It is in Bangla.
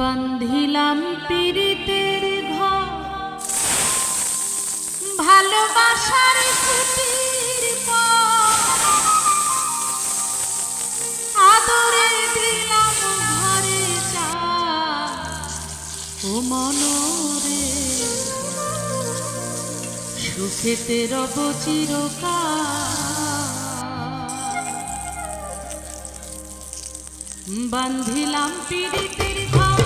বান্ধিলাম পীড়িতের ঘর। ভালোবাসার ছুটির আদরে দিলাম ঘরে চা। ও মনরে সুখেতে রব চিরকাল। বান্ধিলাম পীড়িতের ঘর।